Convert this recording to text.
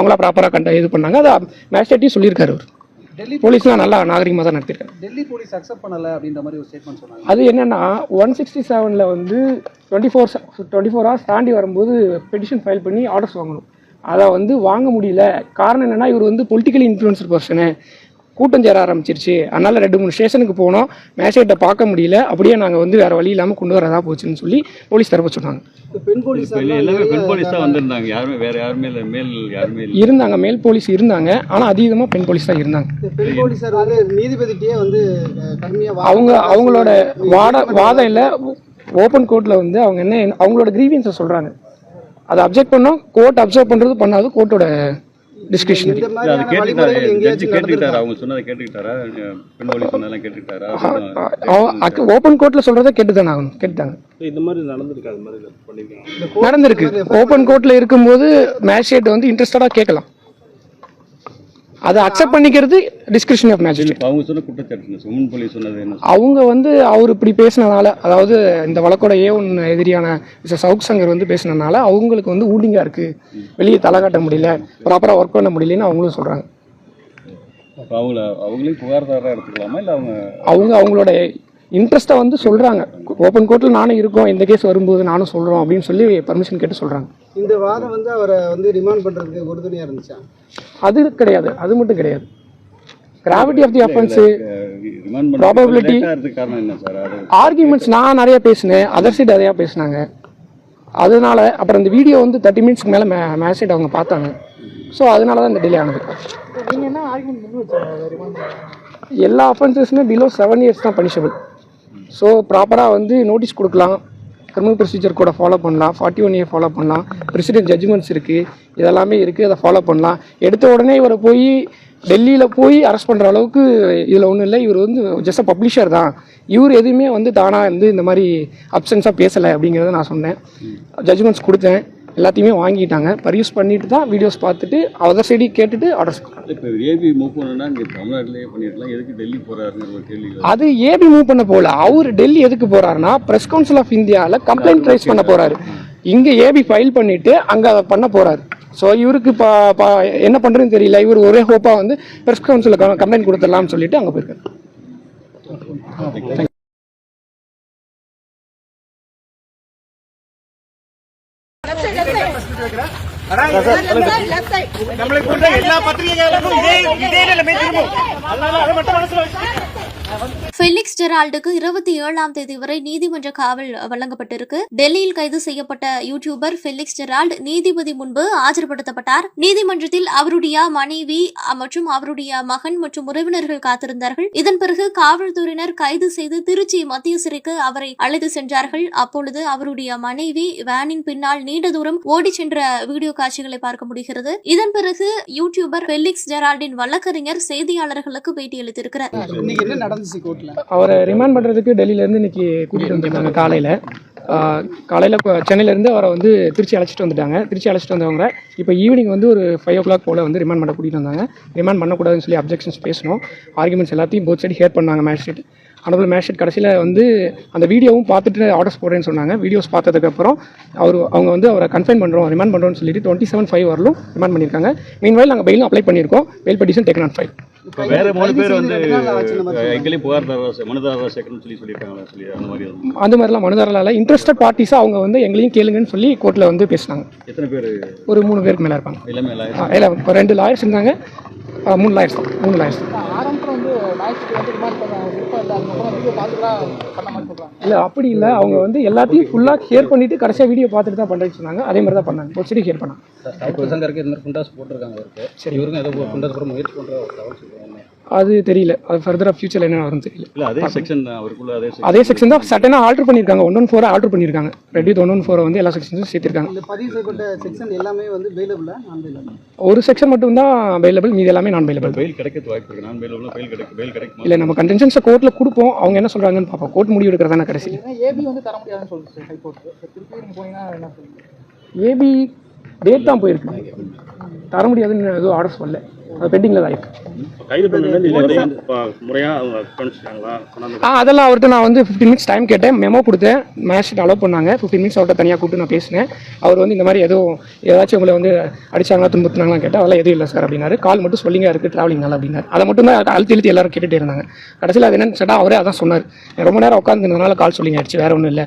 அவங்களா ப்ராப்பராக கண்ட இது பண்ணாங்க. அதை மேஜிஸ்ட்ரேட்டையும் சொல்லியிருக்காரு அவர். டெல்லி போலீஸ்லாம் நல்லா நாகரிகமாக தான் நடத்திருக்காரு. டெல்லி போலீஸ் அக்செப்ட் பண்ணல அப்படின்ற மாதிரி ஒரு ஸ்டேட்மெண்ட் சொன்னாங்க. அது என்னன்னா ஒன் சிக்ஸ்டி செவனில் வந்து twenty four twenty four hours தாண்டி வரும்போது பெட்டிஷன் ஃபைல் பண்ணி ஆர்டர்ஸ் வாங்கணும். அதை வந்து வாங்க முடியல. காரணம் என்னன்னா இவர் வந்து பொலிட்டிக்கலி இன்ஃப்ளூயன்சர் பர்சனு கூட்டம் சேர ஆரம்பிச்சிருச்சு. அதனால ரெண்டு மூணு ஸ்டேஷனுக்கு போனோம். மேஜிஸ்ட்ரேட்டை பார்க்க முடியல. அப்படியே நாங்கள் வந்து வேற வழி இல்லாமல் கொண்டு வரதா போச்சுன்னு சொல்லி போலீஸ் தரப்பு சொன்னாங்க. இந்த பெண் போலீஸ் இப்ப எல்லாமே பெண் போலீஸ் தான் வந்திருந்தாங்க. யாருமே வேற யாருமே இல்லை. மேல் யாருமே இல்லை. இருந்தாங்க மேல் போலீஸ் இருந்தாங்க. ஆனால் அதீதமாக பெண் போலீஸ் தான் இருந்தாங்க. அவங்க அவங்களோட வாட வாதம் இல்லை. ஓப்பன் கோர்ட்டில் வந்து அவங்க என்ன அவங்களோட கிரீவியன்ஸை சொல்கிறாங்க அதை அப்செக்ட் பண்ணோம். கோர்ட் அப்சர்வ் பண்ணுறது பண்ணாது கோர்ட்டோட கேட்டுக்கிட்டாரா ஓப்பன் கோர்ட்டில் சொல்கிறத கேட்டு தானே ஆகணும் கேட்டுட்டாங்க இந்த மாதிரி நடந்திருக்கு அது மாதிரி பண்ணிருக்காங்க நடந்திருக்கு. ஓப்பன் கோர்ட்டில் இருக்கும்போது மேஜிஸ்ட்ரேட் வந்து இன்ட்ரெஸ்டடாக கேட்கலாம். அதை அக்செப்ட் பண்ணிக்கிறது டிஸ்கிரிப்ஷன் ஆஃப் மேஜிஸ்ட்ரேட் அவங்க சொன்ன குற்றச்சாட்டு சொன்னது என்ன? அவங்க வந்து அவர் இப்படி பேசினனால அதாவது இந்த வழக்கோட ஏ ஒன் எதிரியான மிஸ்டர் சவுக் சங்கர் வந்து பேசினனால அவங்களுக்கு வந்து ஊடிங்காக இருக்குது வெளியே தலை காட்ட முடியல ப்ராப்பராக ஒர்க் பண்ண முடியலன்னு அவங்களும் சொல்கிறாங்க அவங்கள அவங்களையும் புகார்தாரா எடுத்துக்கலாமா? இல்ல அவங்க அவங்க அவங்களோட இன்ட்ரெஸ்ட்டை வந்து சொல்கிறாங்க ஓப்பன் கோர்ட்டில் நானும் இருக்கோம். இந்த கேஸ் வரும்போது நானும் சொல்கிறோம் அப்படின்னு சொல்லி பர்மிஷன் கேட்டு சொல்கிறாங்க இந்த வாதம் வந்து அவரை வந்து ரிமாண்ட் பண்றதுக்கு உறுதுணையா இருந்துச்சா? அது கிடையாது. அது மட்டும் கிடையாது. Gravity of the offence remand Probability- பண்ண இருக்கு காரணம் என்ன சார் அது ஆர்கியூமெண்ட்ஸ் நான் நிறைய பேசினேன். அதர் சைடு நிறையா பேசினாங்க. அதனால அப்புறம் இந்த வீடியோ வந்து தேர்ட்டி மினிட்ஸ்க்கு மேலே மே மேசேஜ் அவங்க பார்த்தாங்க. ஸோ அதனால தான் இந்த டிலே ஆனது. எல்லா அஃபென்சஸுமே பிலோ செவன் இயர்ஸ் தான் பனிஷபிள் ஸோ ப்ராப்பராக வந்து நோட்டீஸ் கொடுக்கலாம். கிரிமினல் ப்ரொசீஜர் கூட ஃபாலோ பண்ணலாம். ஃபார்ட்டி ஒன் இயர் ஃபாலோ பண்ணலாம். பிரசிடென்ட் ஜட்ஜ்மெண்ட்ஸ் இருக்குது இதெல்லாமே இருக்குது அதை ஃபாலோ பண்ணலாம். எடுத்த உடனே இவரை போய் டெல்லியில் போய் அரெஸ்ட் பண்ணுற அளவுக்கு இதில் ஒன்றும் இல்லை. இவர் வந்து ஜஸ்ட் பப்ளிஷர் தான். இவர் எதுவுமே வந்து தானாக வந்து இந்த மாதிரி அப்சன்ஸாக பேசலை அப்படிங்கிறத நான் சொன்னேன். ஜட்ஜ்மெண்ட்ஸ் கொடுத்தேன். எல்லாத்தையுமே வாங்கிட்டாங்க. பர்யூஸ் பண்ணிட்டு தான் வீடியோஸ் பார்த்துட்டு அதர் சைடி கேட்டுட்டு ஆர்டர்ஸ் இப்ப ஏபி மூவ் பண்ணணும்னா இங்க தமிழ்நாட்டிலேயே பண்ணிருக்கலாம். எதுக்கு டெல்லி போறாருன்னு ஒரு கேள்வி. அது ஏபி மூவ் பண்ண போகல அவர் டெல்லி எதுக்கு போறாருன்னா பிரஸ் கவுன்சில் ஆஃப் இந்தியாவில் கம்ப்ளைண்ட் ரைஸ் பண்ண போறாரு. இங்க ஏபி ஃபைல் பண்ணிட்டு அங்க அதை பண்ண போறாரு. ஸோ இவருக்கு இப்போ என்ன பண்றதுன்னு தெரியல. இவர் ஒரே ஹோப்பா வந்து பிரஸ் கவுன்சிலுக்கு கம்ப்ளைண்ட் கொடுத்துடலாம்னு சொல்லிட்டு அங்க போயிருக்காரு. நம்மளை போன்ற எல்லா பத்திரிகைகளுக்கும் இதே இதே நிலைமை திரும்பும் அதனால அதை மட்டும் மனசுல வச்சு ஃபெலிக்ஸ் ஜெரால்டுக்கு இருபத்தி ஏழாம் தேதி வரை நீதிமன்ற காவல் வழங்கப்பட்டிருக்கு. டெல்லியில் கைது செய்யப்பட்ட யூடியூபர் ஃபெலிக்ஸ் ஜெரால்ட் நீதிபதி முன்பு ஆஜர்படுத்தப்பட்டார். நீதிமன்றத்தில் அவருடைய மனைவி மற்றும் அவருடைய மகன் மற்றும் உறவினர்கள் காத்திருந்தார்கள். இதன் பிறகு காவல்துறையினர் கைது செய்து திருச்சி மத்திய சிறைக்கு அவரை அழைத்து சென்றார்கள். அப்பொழுது அவருடைய மனைவி வேனின் பின்னால் நீண்ட தூரம் ஓடிச் சென்ற வீடியோ காட்சிகளை பார்க்க முடிகிறது. இதன் பிறகு யூடியூபர் ஃபெலிக்ஸ் ஜெரால்டின் வழக்கறிஞர் செய்தியாளர்களுக்கு பேட்டியளித்திருக்கிறார். நடந்துச்சு கோர்ட்டில் அவரை ரிமாண்ட் பண்ணுறதுக்கு டெல்லியிலேருந்து இன்னைக்கு கூட்டிகிட்டு வந்திருந்தாங்க காலையில். காலையில் சென்னையிலேருந்து அவரை வந்து திருச்சி அழைச்சிட்டு வந்துட்டாங்க. திருச்சி அழைச்சிட்டு வந்தவங்க இப்போ ஈவினிங் வந்து ஒரு ஃபைவ் ஓ கிளாக் போல் வந்து ரிமாண்ட் பண்ண கூட்டிகிட்டு வந்தாங்க. ரிமாண்ட் பண்ணக்கூடாதுன்னு சொல்லி அப்ஜெக்ஷன்ஸ் பேசணும். ஆர்குமெண்ட்ஸ் எல்லாத்தையும் போத் சைடு ஹேர் பண்ணாங்க மேஜிஸ்ட்ரேட் அனுபவம் மேஜிஸ்ட்ரேட் கடைசியில் வந்து அந்த வீடியோவும் பார்த்துட்டு ஆர்டர்ஸ் போடுறேன்னு சொன்னாங்க. வீடியோஸ் பார்த்ததுக்கப்புறம் அவர் அவங்க வந்து அவரை கன்ஃபைன் பண்ணுறோம் ரிமாண்ட் பண்ணுறோம்னு சொல்லிட்டு டுவெண்ட்டி செவன் ஃபைவ் வரலும் ரிமாண்ட் பண்ணியிருக்காங்க. மீன்வைல் நாங்கள் பெயிலும் அப்ளை பண்ணியிருக்கோம். பெயில் பெட்டிஷன் டேக்கன் ஆன் இப்ப வேற மூணு பேர் வந்து எங்களையும் புகார்தாரா சே- மனுதாரரா சேர்க்கணும்னு சொல்லி சொல்லியிருக்காங்களா சொல்லி அந்த மாதிரி. அந்த மாதிரிலாம் மனுதாரலால் இன்ட்ரெஸ்டட் பார்ட்டிஸாக அவங்க வந்து எங்களையும் கேளுங்கன்னு சொல்லி கோர்ட்டில் வந்து பேசினாங்க. எத்தனை பேர்? ஒரு மூணு பேருக்கு மேலே இருப்பாங்க. எல்லாமே இல்ல இப்போ ரெண்டு லாயர்ஸ் இருந்தாங்க. மூணு லாயர்ஸ் தான். மூணு லாயர்ஸ் ஆரம்பத்தில் இல்லை அப்படி இல்லை. அவங்க வந்து எல்லாத்தையும் ஃபுல்லாக ஷேர் பண்ணிட்டு கடைசியாக வீடியோ பார்த்துட்டு தான் பண்ணுறேன்னு சொன்னாங்க. அதே மாதிரி தான் பண்ணாங்க. ஒரு சரி ஷேர் பண்ணாங்க. சங்கருக்கு இந்த மாதிரி குண்டாஸ் போட்டிருக்காங்க அவருக்கு. சரி. இவருக்கும் ஏதோ குண்டாஸ் கூட முயற்சி பண்ணுற அது தெரியல. அது ஃபர்தராக ஃபியூச்சரில் என்ன வரும்னு தெரியல. இல்ல அதே செக்ஷன் அவருக்குள்ள அதே செக்ஷன் தான் சட்டனாக ஆல்டர் பண்ணியிருக்காங்க. ஒன் ஒன் ஃபோரை ஆல்டர் பண்ணியிருக்காங்க. ரெடி ஒன் ஒன் ஃபோரை வந்து எல்லா செக்ஷன்ஸும் சேர்த்திருக்காங்க. இந்த பதிவு செய்யப்பட்ட செக்ஷன் எல்லாமே வந்து நான் வெயிலபிள் ஒரு செக்ஷன் மட்டும் தான் அவைலபிள் மீதி எல்லாமே நான் அவைலபிள் பெயில் கிடைக்கிறது வாய்ப்பு இருக்கு. நான் பெயில் உள்ள பெயில் கிடைக்கும் பெயில் கிடைக்குமா? இல்லை நம்ம கண்டென்ஷன்ஸை கோர்ட்டில் கொடுப்போம். அவங்க என்ன சொல்கிறாங்கன்னு பார்ப்போம். கோர்ட் முடிவு எடுக்கிறதான கடைசி. ஏபி வந்து தர முடியாதுன்னு சொல்லுது ஹைகோர்ட் திருப்பி போனீங்கன்னா என்ன சொல்லுங்க ஏபி டேட் தான் போயிருக்கு. தர முடியாதுன்னு எதுவும் ஆர்டர்ஸ் வரல அது பெண்டிங்கில் தான் இருக்குது ஆ அதெல்லாம் அவர்கிட்ட நான் வந்து ஃபிஃப்டின் மினிட்ஸ் டைம் கேட்டேன். மெமோ கொடுத்தேன். மேட்ச் அலோவ் பண்ணாங்க. ஃபிஃப்டின் மினிட்ஸ் அவர்கிட்ட தனியாக கூப்பிட்டு நான் பேசினேன். அவர் வந்து இந்த மாதிரி எதுவும் ஏதாச்சும் உங்களை வந்து அடிச்சாங்களா துன்புத்துனாங்களா கேட்டால் அதெல்லாம் எதுவும் இல்லை சார் அப்படின்னாரு. கால் மட்டும் சொல்லிங்க இருக்குது ட்ராவலிங்னால அப்படின்னாரு. அதை மட்டும் தான் அழுத்தி இழுத்தி எல்லாரும் கேட்டுகிட்டே இருந்தாங்க. கடைசியில் அது என்னன்னு சொன்னால் அவரே அதான் சொன்னார். ரொம்ப நேரம் உட்காந்துருந்தனால கால் சொல்லிங்க ஆயிடுச்சு வேற ஒன்றும் இல்லை.